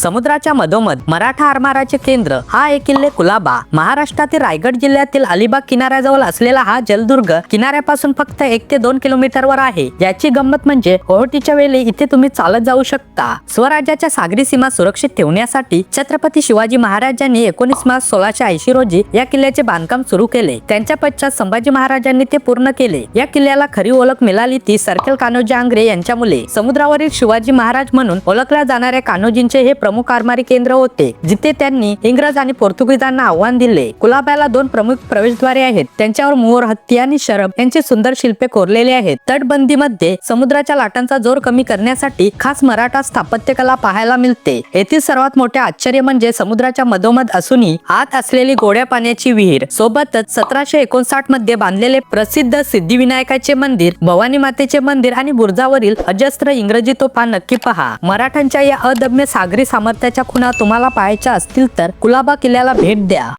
समुद्राच्या मधोमध मराठा आरमाराचे केंद्र हा एक किल्ले कुलाबा. महाराष्ट्रातील रायगड जिल्ह्यातील अलिबाग किनाऱ्याजवळ असलेला हा जलदुर्ग किनाऱ्यापासून फक्त एक ते दोन किलोमीटरवर आहे. याची गंमत म्हणजे ओहोटीच्या वेळी इथे तुम्ही चालत जाऊ शकता. स्वराज्याच्या सागरी सीमा सुरक्षित ठेवण्यासाठी छत्रपती शिवाजी महाराजांनी एकोणीस मार्च सोळाशे ऐंशी रोजी या किल्ल्याचे बांधकाम सुरू केले. त्यांच्या पश्चात संभाजी महाराजांनी ते पूर्ण केले. या किल्ल्याला खरी ओळख मिळाली ती सर्कल कान्होजी आंग्रे यांच्या मुले समुद्रावरील शिवाजी महाराज म्हणून ओळखल्या जाणाऱ्या कान्होजींचे हे प्रमुख आरमारी केंद्र होते जिथे त्यांनी इंग्रज आणि पोर्तुगीजांना आव्हान दिले. कुलाब्याला दोन प्रमुख प्रवेशद्वारे आहेत. त्यांच्यावर मोर हत्ती आणि शरब यांचे सुंदर शिल्पे कोरलेले आहेत. तटबंदीमध्ये समुद्राच्या लाटांचा जोर कमी करण्यासाठी खास मराठा स्थापत्यकला पाहायला मिळते. येथील सर्वात मोठे आश्चर्य म्हणजे समुद्राच्या मधोमध असूनही आत असलेली गोड्या पाण्याची विहीर सोबतच सतराशे एकोणसाठमध्ये बांधलेले प्रसिद्ध सिद्धिविनायकाचे मंदिर भवानी मातेचे मंदिर आणि बुर्जावरील अजस्त्र इंग्रजी तोफा नक्की पहा. मराठ्यांच्या या अदम्य सागरी सामर्थ्याच्या खुणा तुम्हाला पाहायच्या असतील तर कुलाबा किल्ल्याला भेट द्या.